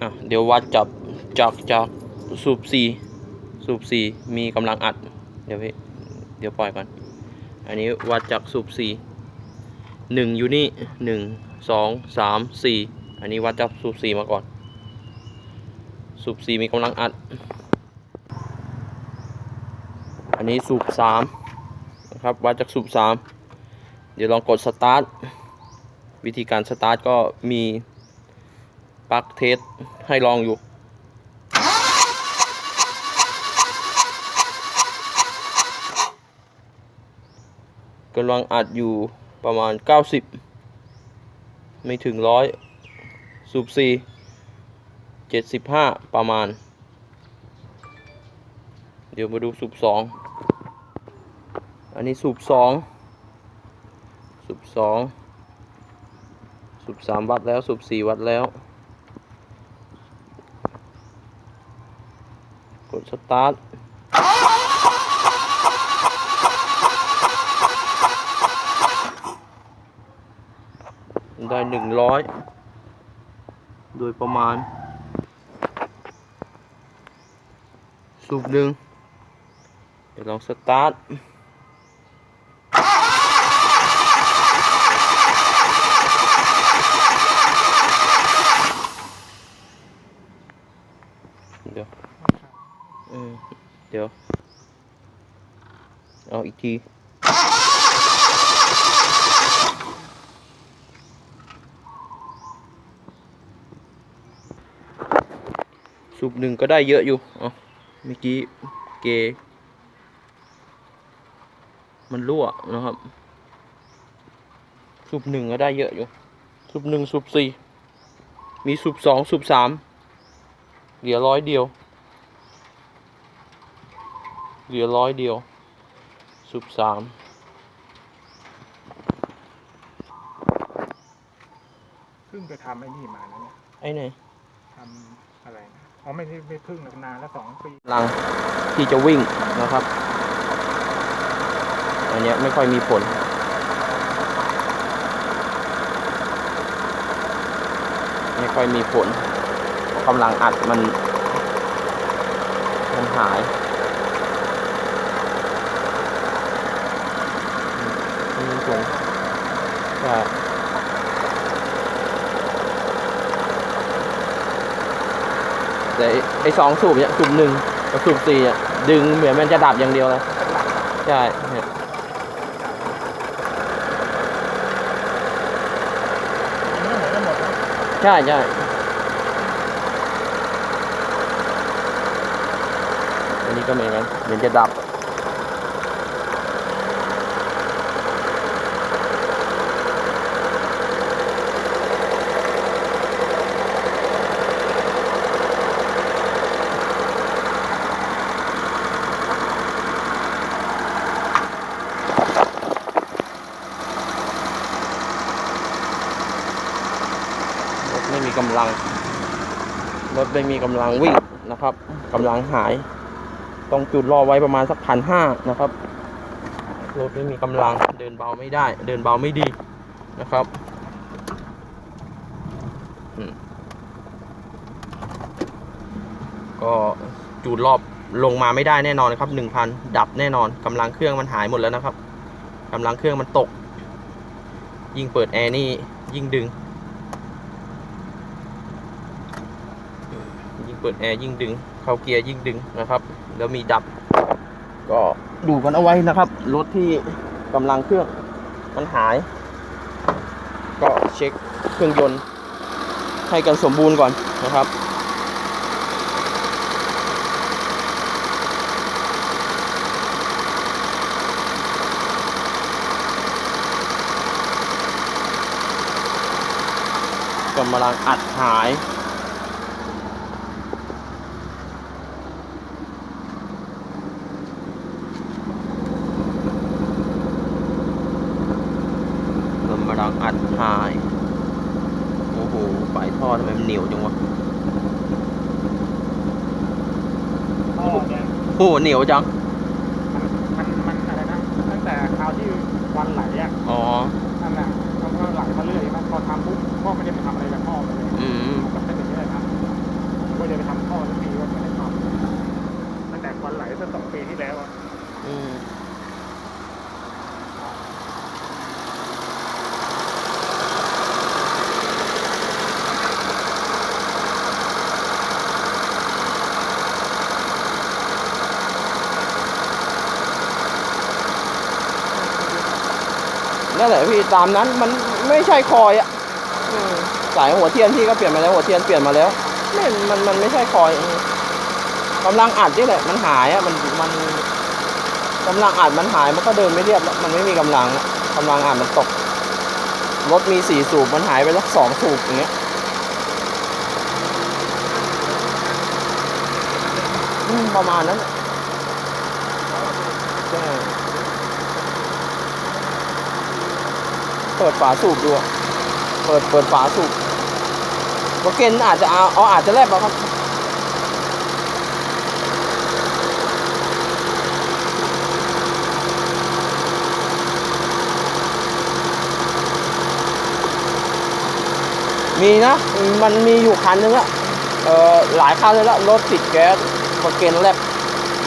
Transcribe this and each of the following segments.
อะเดี๋ยววัดจับจากจากสูบสี่สูบสี่มีกำลังอัด เดี๋ยวพี่เดี๋ยวปล่อยก่อน อันนี้วัดจากสูบสี่หนึ่งอยู่นี่หนึ่งสองสามสี่อันนี้วัดจากสูบสี่มาก่อน สูบสี่มีกำลังอัด อันนี้สูบสามนะครับวัดจากสูบสามเดี๋ยวลองกดสตาร์ทวิธีการสตาร์ทก็มี ปลั๊กเทสให้ลองอยู่ กำลังอัดอยู่ประมาณ 90 ไม่ถึงร้อยสูบสี่เจ็ดสิบห้าประมาณ เดี๋ยวมาดูสูบสองอันนี้สูบสองสูบสองสูบสามวัดแล้วสูบสี่วัดแล้ว กดสตาร์ทได้หนึ่งร้อยโดยประมาณ สูบหนึ่งเดี๋ยวลองสตาร์ท เดี๋ยวเออเดี๋ยว เอาอีกที สูบหนึ่งก็ได้เยอะอยู่อ๋อเมื่อกี้เก มันรั่วนะครับ สูบหนึ่งก็ได้เยอะอยู่ สูบหนึ่งสูบสี่ มีสูบสองสูบสามเหลือร้อยเดียว เหลือร้อยเดียวสูบสามเพิ่งไปทำไอ้นี่มานะเนี่ยไอ้ไหนทำอะไรนะอ๋อไม่ใช่ไม่เพิ่งหรอกนานแล้วสองปีลังที่จะวิ่งนะครับ อันเนี้ยไม่ค่อยมีผล ไม่ค่อยมีผลเพราะกำลังอัดมัน มันหายไม่มีผลใช่ แต่ไอ้สองสูบเนี่ยสูบหนึ่งกับสูบสี่อะดึงเหมือนมันจะดับอย่างเดียวเลยใช่เนี่ยใช่ใช่อันนี้ก็เหมือนกันเหมือนจะดับ กำลัง รถไม่มีกำลังวิ่งนะครับกำลังหาย ต้องจุดรอไว้ประมาณสักพันห้านะครับ รถไม่มีกำลังเดินเบาไม่ได้ เดินเบาไม่ดีนะครับก็จูดรอบลงมาไม่ได้แน่นอนนะครับหนึ่งพันดับแน่นอนกำลังเครื่องมันหายหมดแล้วนะครับกำลังเครื่องมันตก ยิ่งเปิดแอร์นี่ยิ่งดึง ยิ่ง เปิดแอร์ยิ่งดึง เข้าเกียร์ยิ่งดึงนะครับ แล้วมีดับ ก็ดูกันเอาไว้นะครับ รถที่กำลังเครื่องมันหาย ก็เช็คเครื่องยนต์ ให้กันสมบูรณ์ก่อนนะครับกำลังอัดหาย กำ ลังอัดหาย โอ้โหปลายท่อทำไมมันเหนียวจังวะท่อเนี่ยโอ้โหเหนียวจัง มันมันอะไรนะ ตั้งแต่คราวที่วันไหลอะอ๋อ นั่นแหละมันก็ไหลมาเรื่อยนะพอทำปุ๊บก็ไม่ได้ไปทำอะไรกับท่อเลยอืม มันก็เป็นอย่างนี้เลยครับได้ไปทำข้อสักทีก็ไม่ได้ทำตั้งแต่วันไหลตั้งสองปีที่แล้วอะอืม นั่นแหละพี่ตามนั้นมันไม่ใช่คอยอะสายหัวเทียนพี่ก็เปลี่ยนมาแล้วหัวเทียนเปลี่ยนมาแล้วไม่มันมันไม่ใช่คอยกำลังอัดนี่แหละมันหายอะมันมันกำลังอัดมันหายมันก็เดินไม่เรียบแล้วมันไม่มีกำลังแล้วกำลังอัดมันตกรถมีสี่สูบมันหายไปแล้วสองสูบอย่างเงี้ยประมาณนั้นใช่ เปิดฝาสูบดูเปิดเปิดฝาสูบโอเกนอาจจะเอาเอาอาจจะแลบเอาครับมีนะ มันมีอยู่คันนึงอะเอ่อหลายคันเลยละรถติดแก๊สโอเกนแลบ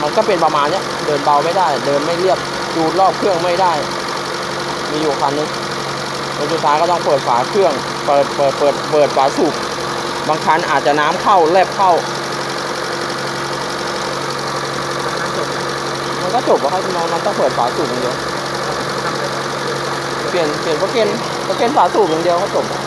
มันก็เป็นประมาณเนี้ย เดินเบาไม่ได้ เดินไม่เรียบดูรอบเครื่องไม่ได้ มีอยู่คันนึง รถไฟฟ้าก็ต้องเปิดฝาเครื่อง เปิดเปิดเปิดเปิดฝาสูบบางคันอาจจะน้ำเข้าแลบเข้า มันก็จบแล้วครับน้องมันต้องเปิดฝาสูบอย่างเดียว เปลี่ยนเปลี่ยนโปรเกนโปรเกนฝาสูบอย่างเดียวก็จบแล้ว